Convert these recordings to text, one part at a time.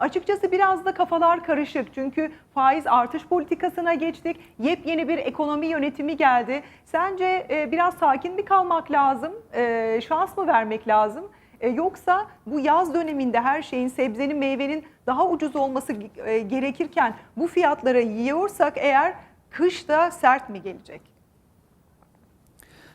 Açıkçası biraz da kafalar karışık. Çünkü faiz artış politikasına geçtik. Yepyeni bir ekonomi yönetimi geldi. Sence e, biraz sakin mi kalmak lazım? E, şans mı vermek lazım? E, Yoksa bu yaz döneminde her şeyin sebzenin meyvenin daha ucuz olması e, gerekirken bu fiyatlara yiyorsak eğer kışta sert mi gelecek?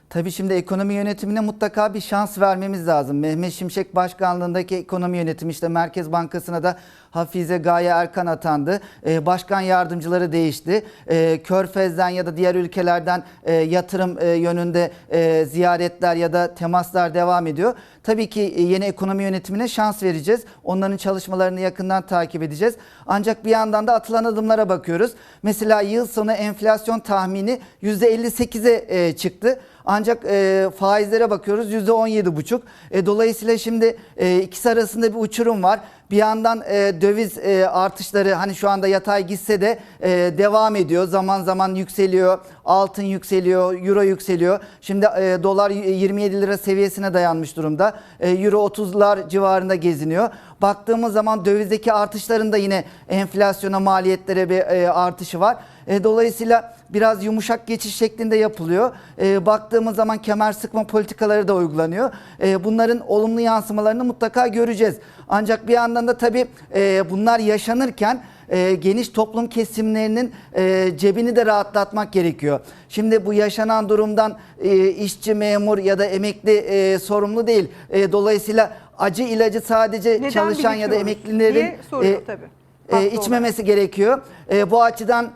Tabii şimdi ekonomi yönetimine mutlaka bir şans vermemiz lazım. Mehmet Şimşek başkanlığındaki ekonomi yönetimi işte Merkez Bankası'na da Hafize Gaye Erkan atandı. Ee, başkan yardımcıları değişti. Ee, Körfez'den ya da diğer ülkelerden e, yatırım e, yönünde e, ziyaretler ya da temaslar devam ediyor. Tabii ki e, yeni ekonomi yönetimine şans vereceğiz. Onların çalışmalarını yakından takip edeceğiz. Ancak bir yandan da atılan adımlara bakıyoruz. Mesela yıl sonu enflasyon tahmini %58'e e, çıktı. Ancak e, faizlere bakıyoruz %17,5. E, dolayısıyla şimdi e, ikisi arasında bir uçurum var. Bir yandan e, döviz e, artışları hani şu anda yatay gitse de e, devam ediyor. Zaman zaman yükseliyor. Altın yükseliyor, euro yükseliyor. Şimdi e, dolar 27 lira seviyesine dayanmış durumda. E, euro 30'lar civarında geziniyor. Baktığımız zaman dövizdeki artışların da yine enflasyona maliyetlere bir e, artışı var. E, dolayısıyla biraz yumuşak geçiş şeklinde yapılıyor. E, baktığımız zaman kemer sıkma politikaları da uygulanıyor. E, bunların olumlu yansımalarını mutlaka göreceğiz. Ancak bir yandan da tabii e, bunlar yaşanırken e, geniş toplum kesimlerinin e, cebini de rahatlatmak gerekiyor. Şimdi bu yaşanan durumdan e, işçi, memur ya da emekli e, sorumlu değil. E, dolayısıyla acı ilacı sadece Neden çalışan ya da emeklilerin e, e, içmemesi gerekiyor. E, bu açıdan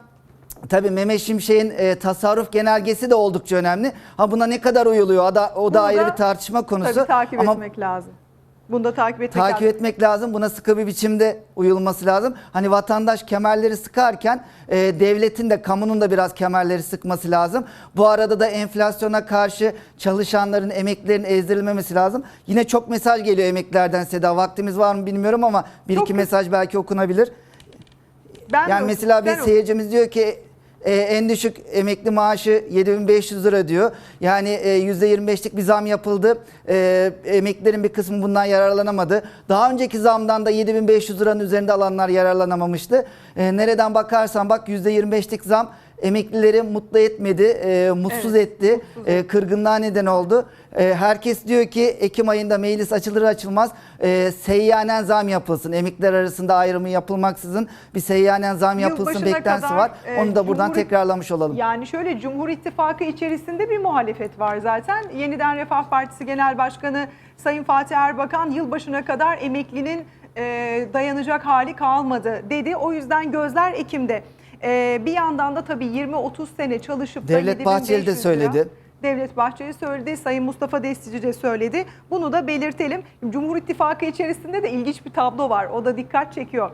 Tabii Mehmet Şimşek'in e, tasarruf genelgesi de oldukça önemli. Ha buna ne kadar uyuluyor o da, o da ayrı bir tartışma konusu. Tabii takip Ama etmek lazım. Bunu da takip etmek takip lazım. etmek lazım. Buna sıkı bir biçimde uyulması lazım. Hani vatandaş kemerleri sıkarken e, devletin de kamunun da biraz kemerleri sıkması lazım. Bu arada da enflasyona karşı çalışanların, emeklilerin ezdirilmemesi lazım. Yine çok mesaj geliyor emeklilerden Seda. Vaktimiz var mı bilmiyorum ama bir Çok iki mesaj belki okunabilir. Ben Yani mesela bir seyircimiz diyor ki e, en düşük emekli maaşı 7500 lira diyor. Yani e, %25'lik bir zam yapıldı. E, emeklilerin bir kısmı bundan yararlanamadı. Daha önceki zamdan da 7500 liranın üzerinde alanlar yararlanamamıştı. E, nereden bakarsan bak %25'lik zam emeklileri mutlu etmedi, e, mutsuz Evet, etti, e, kırgınlığa neden oldu. E, herkes diyor ki Ekim ayında meclis açılır açılmaz e, seyyanen zam yapılsın. Emekliler arasında ayrımı yapılmaksızın bir seyyanen zam yapılsın beklentisi kadar, var. e, Onu da buradan Cumhur- tekrarlamış olalım. Yani şöyle Cumhur İttifakı içerisinde bir muhalefet var zaten. Yeniden Refah Partisi Genel Başkanı Sayın Fatih Erbakan yılbaşına kadar emeklinin e, dayanacak hali kalmadı dedi. O yüzden gözler Ekim'de. E, bir yandan da tabii 20-30 sene çalışıp da Devlet Bahçeli de 7500 lira- söyledi. Devlet Bahçeli söyledi, Sayın Mustafa Destici de söyledi. Bunu da belirtelim. Cumhur İttifakı içerisinde de ilginç bir tablo var. O da dikkat çekiyor.